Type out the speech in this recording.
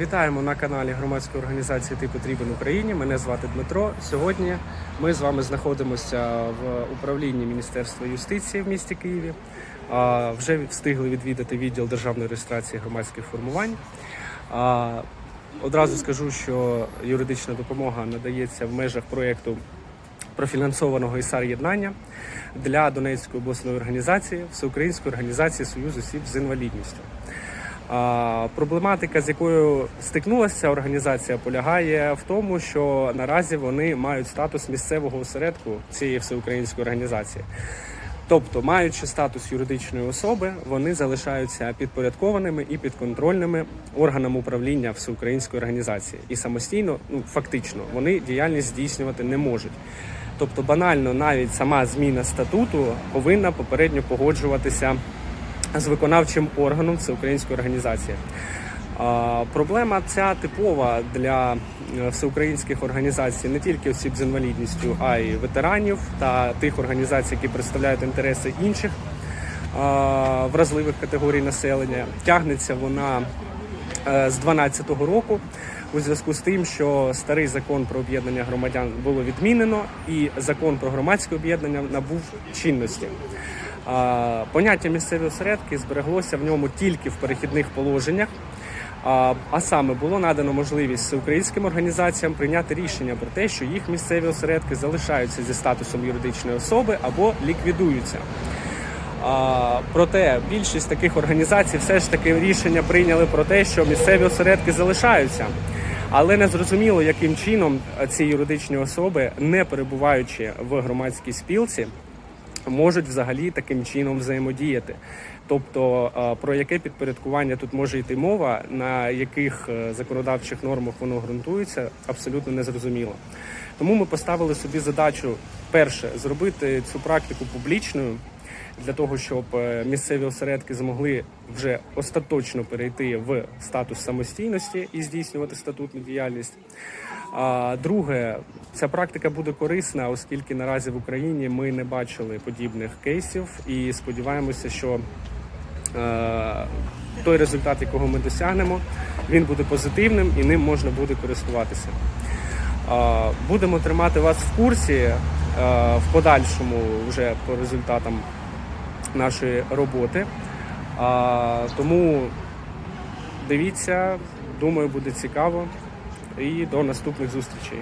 Вітаємо на каналі громадської організації Ти потрібен Україні. Мене звати Дмитро. Сьогодні ми з вами знаходимося в управлінні Міністерства юстиції в місті Києві. Вже встигли відвідати відділ державної реєстрації громадських формувань. Одразу скажу, що юридична допомога надається в межах проєкту профінансованого ІСАР єднання для Донецької обласної організації Всеукраїнської організації Союз осіб з інвалідністю. Проблематика, з якою стикнулася організація, полягає в тому, що наразі вони мають статус місцевого осередку цієї всеукраїнської організації. Тобто, маючи статус юридичної особи, вони залишаються підпорядкованими і підконтрольними органам управління всеукраїнської організації, і самостійно, ну фактично, вони діяльність здійснювати не можуть. Тобто, банально, навіть сама зміна статуту повинна попередньо погоджуватися з виконавчим органом всеукраїнської організації. Проблема ця типова для е, всеукраїнських організацій не тільки осіб з інвалідністю, а й ветеранів та тих організацій, які представляють інтереси інших вразливих категорій населення. Тягнеться вона з 2012 року у зв'язку з тим, що старий закон про об'єднання громадян було відмінено, і закон про громадське об'єднання набув чинності. Поняття місцеві осередки збереглося в ньому тільки в перехідних положеннях. А, а саме було надано можливість всеукраїнським організаціям прийняти рішення про те, що їх місцеві осередки залишаються зі статусом юридичної особи або ліквідуються. Проте більшість таких організацій все ж таки рішення прийняли про те, що місцеві осередки залишаються. Але не зрозуміло, яким чином ці юридичні особи, не перебуваючи в громадській спілці, можуть взагалі таким чином взаємодіяти. Тобто про яке підпорядкування тут може йти мова, на яких е, законодавчих нормах воно ґрунтується, абсолютно незрозуміло. Тому ми поставили собі задачу перше зробити цю практику публічною. Для того щоб е, місцеві осередки змогли вже остаточно перейти в статус самостійності і здійснювати статутну діяльність. А друге, ця практика буде корисна, оскільки наразі в Україні ми не бачили подібних кейсів, і сподіваємося, що е, той результат, якого ми досягнемо, він буде позитивним і ним можна буде користуватися. Е, будемо тримати вас в курсі е, в подальшому вже по результатам нашої роботи. А, тому дивіться, думаю, буде цікаво. І до наступних зустрічей.